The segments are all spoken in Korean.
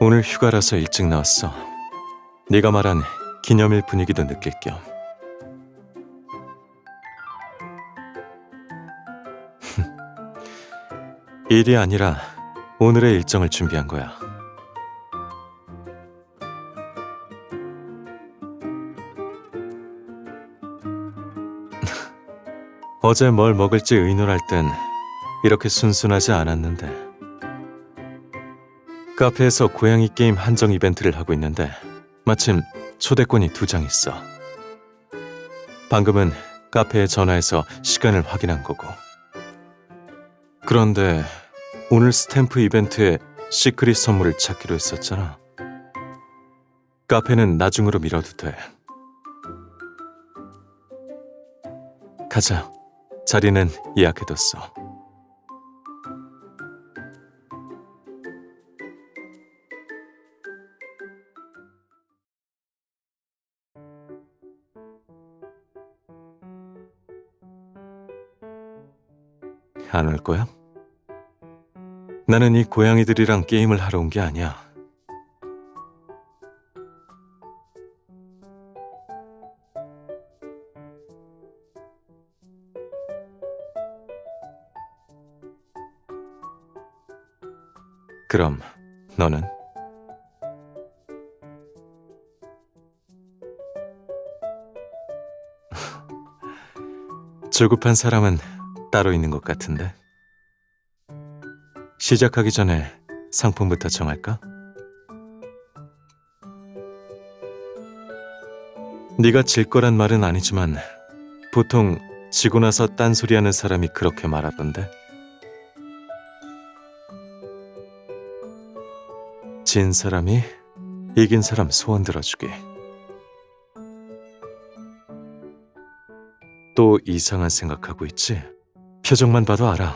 오늘 휴가라서 일찍 나왔어. 네가 말한 기념일 분위기도 느낄 겸. 일이 아니라 오늘의 일정을 준비한 거야. 어제 뭘 먹을지 의논할 땐 이렇게 순순하지 않았는데. 카페에서 고양이 게임 한정 이벤트를 하고 있는데 마침 초대권이 두 장 있어. 방금은 카페에 전화해서 시간을 확인한 거고. 그런데 오늘 스탬프 이벤트에 시크릿 선물을 찾기로 했었잖아. 카페는 나중으로 미뤄도 돼. 가자. 자리는 예약해뒀어. 안 올 거야? 나는 이 고양이들이랑 게임을 하러 온 게 아니야. 그럼 너는? 조급한 사람은 따로 있는 것 같은데. 시작하기 전에 상품부터 정할까? 네가 질 거란 말은 아니지만 보통 지고 나서 딴소리하는 사람이 그렇게 말하던데. 진 사람이 이긴 사람 소원 들어주기. 또 이상한 생각하고 있지? 표정만 봐도 알아.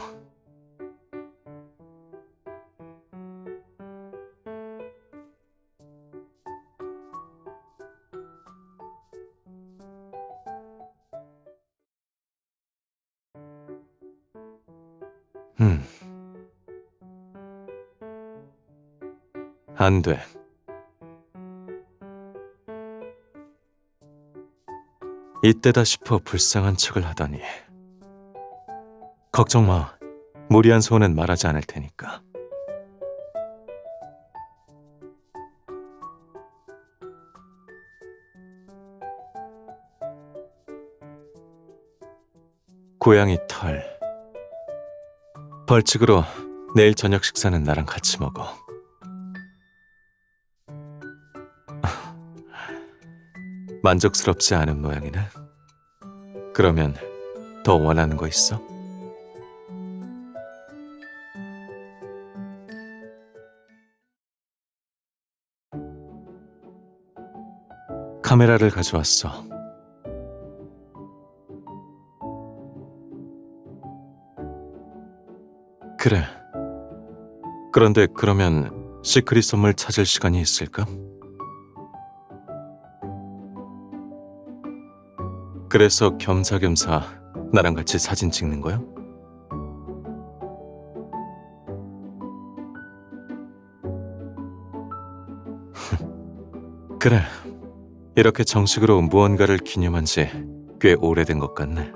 음. 안 돼. 이때다 싶어 불쌍한 척을 하다니. 걱정 마. 무리한 소원은 말하지 않을 테니까. 고양이 털. 벌칙으로 내일 저녁 식사는 나랑 같이 먹어. 만족스럽지 않은 모양이네. 그러면 더 원하는 거 있어? 카메라를 가져왔어. 그래. 그런데 그러면 시크릿 선물 찾을 시간이 있을까? 그래서 겸사겸사 나랑 같이 사진 찍는 거야? 그래. 이렇게 정식으로 무언가를 기념한 지 꽤 오래된 것 같네.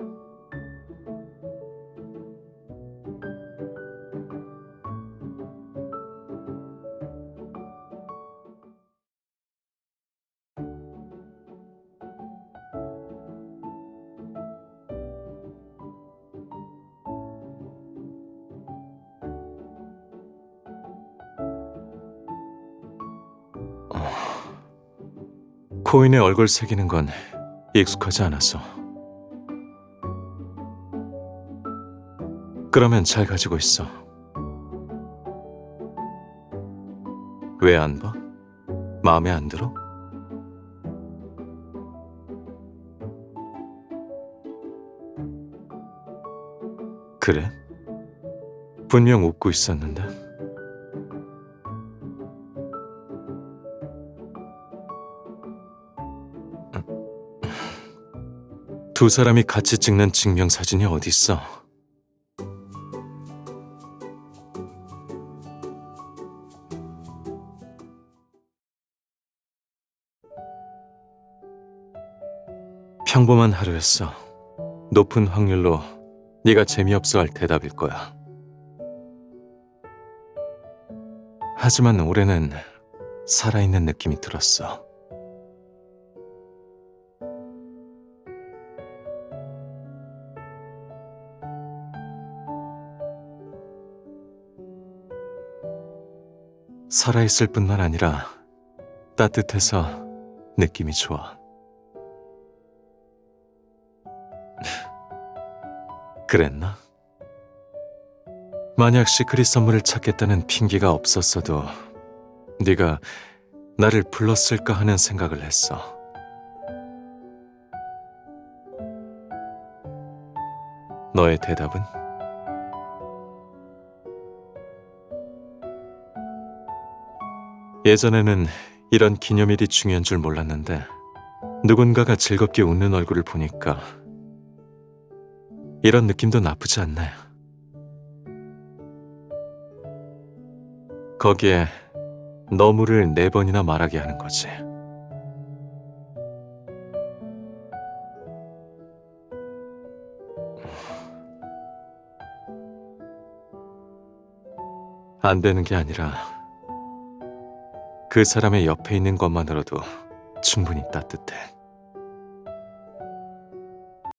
코인에 얼굴 새기는 건 익숙하지 않아서. 그러면 잘 가지고 있어. 왜 안 봐? 마음에 안 들어? 그래? 분명 웃고 있었는데. 두 사람이 같이 찍는 증명사진이 어딨어? 평범한 하루였어. 높은 확률로 네가 재미없어 할 대답일 거야. 하지만 올해는 살아있는 느낌이 들었어. 살아있을 뿐만 아니라 따뜻해서 느낌이 좋아. 그랬나? 만약 시크릿 선물을 찾겠다는 핑계가 없었어도 네가 나를 불렀을까 하는 생각을 했어. 너의 대답은? 예전에는 이런 기념일이 중요한 줄 몰랐는데 누군가가 즐겁게 웃는 얼굴을 보니까 이런 느낌도 나쁘지 않네. 거기에 너무를 네 번이나 말하게 하는 거지. 안 되는 게 아니라 그 사람의 옆에 있는 것만으로도 충분히 따뜻해.